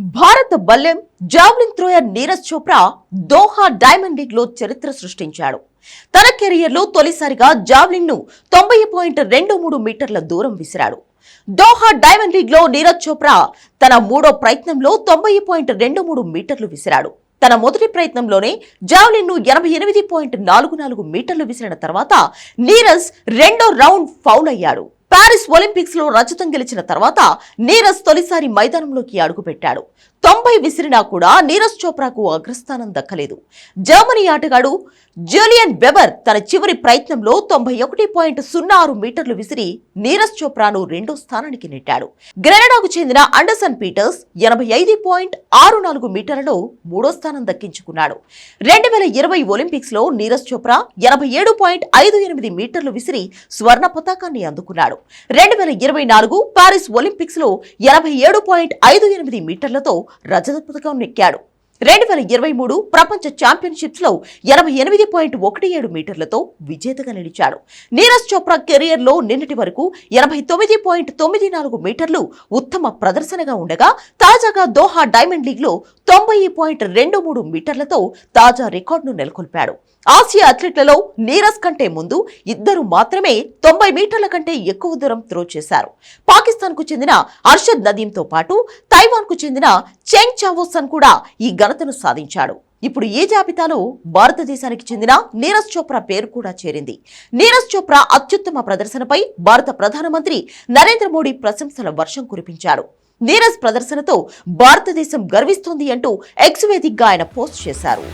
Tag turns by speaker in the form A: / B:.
A: భారత బల్లెం javelin thrower Neeraj Chopra Doha Diamond లీగ్లో చరిత్ర సృష్టించాడు. తన కెరియర్లో తొలిసారిగా జావ్లిన్ను తొంభై పాయింట్ రెండు మూడు మీటర్ల దూరం విసిరాడు. దోహా డైమండ్ లీగ్లో నీరజ్ చోప్రా తన మూడో ప్రయత్నంలో తొంభై పాయింట్ రెండు మూడు మీటర్లు విసిరాడు. తన మొదటి ప్రయత్నంలోనే జావ్లిన్ను ఎనభై ఎనిమిది పాయింట్ నాలుగు నాలుగు మీటర్లు విసిరిన తర్వాత నీరజ్ రెండో రౌండ్ ఫౌల్ అయ్యాడు. పారిస్ ఒలింపిక్స్లో రజతం గెలిచిన తర్వాత నీరజ్ తొలిసారి మైదానంలోకి అడుగుపెట్టాడు. తొంభై విసిరినా కూడా నీరజ్ చోప్రాకు అగ్రస్థానం దక్కలేదు. జర్మనీ ఆటగాడు జూలియన్ బెబర్ తన చివరి ప్రయత్నంలో తొంభై ఒకటి పాయింట్ సున్నా ఆరు మీటర్లు విసిరి నీరజ్ చోప్రాను రెండో స్థానానికి నెట్టాడు. గ్రెనడాకు చెందిన అండర్సన్ పీటర్స్ ఎనభై ఐదు పాయింట్ ఆరు నాలుగు మీటర్లలో మూడో స్థానం దక్కించుకున్నాడు. రెండు వేల ఇరవై ఒలింపిక్స్లో నీరజ్ చోప్రా ఎనభై ఏడు పాయింట్ ఐదు ఎనిమిది మీటర్లు విసిరి స్వర్ణ పతాకాన్ని అందుకున్నాడు. రెండు వేల ఇరవై నాలుగు పారిస్ ఒలింపిక్స్లో ఎనభై ఏడు పాయింట్ ఐదు ఎనిమిది మీటర్లతో రజత పథకం నెక్కాడు. రెండు వేల ఇరవై మూడు ప్రపంచ ఛాంపియన్షిప్స్లో ఎనభై ఎనిమిది పాయింట్ ఒకటి ఏడు మీటర్లతో విజేతగా నిలిచాడు. నీరజ్ చోప్రా కెరియర్లో నిన్నటి వరకు ఎనభై తొమ్మిది పాయింట్ తొమ్మిది నాలుగు మీటర్లు ఉత్తమ ప్రదర్శనగా ఉండగా తాజాగా దోహా డైమండ్ లీగ్లో తొంభై పాయింట్ రెండు మూడు మీటర్లతో తాజా రికార్డును నెలకొల్పాడు. ఆసియా అథ్లెట్లలో నీరజ్ కంటే ముందు ఇద్దరు మాత్రమే తొంభై మీటర్ల కంటే ఎక్కువ దూరం త్రో చేశారు. పాకిస్తాన్కు చెందిన అర్షద్ నదీంతో పాటు తైవాన్కు చెందిన చెంగ్ చావోసన్ కూడా ఈ ఘనతను సాధించాడు. ఇప్పుడు ఈ జాబితాలో భారతదేశానికి చెందిన నీరజ్ చోప్రా పేరు కూడా చేరింది. నీరజ్ చోప్రా అత్యుత్తమ ప్రదర్శనపై భారత ప్రధానమంత్రి నరేంద్ర మోడీ ప్రశంసల వర్షం కురిపించాడు నీరజ్ ప్రదర్శనతో భారతదేశం గర్విస్తోంది అంటూ ఎక్స్ వేదికగా ఆయన పోస్ట్ చేశారు.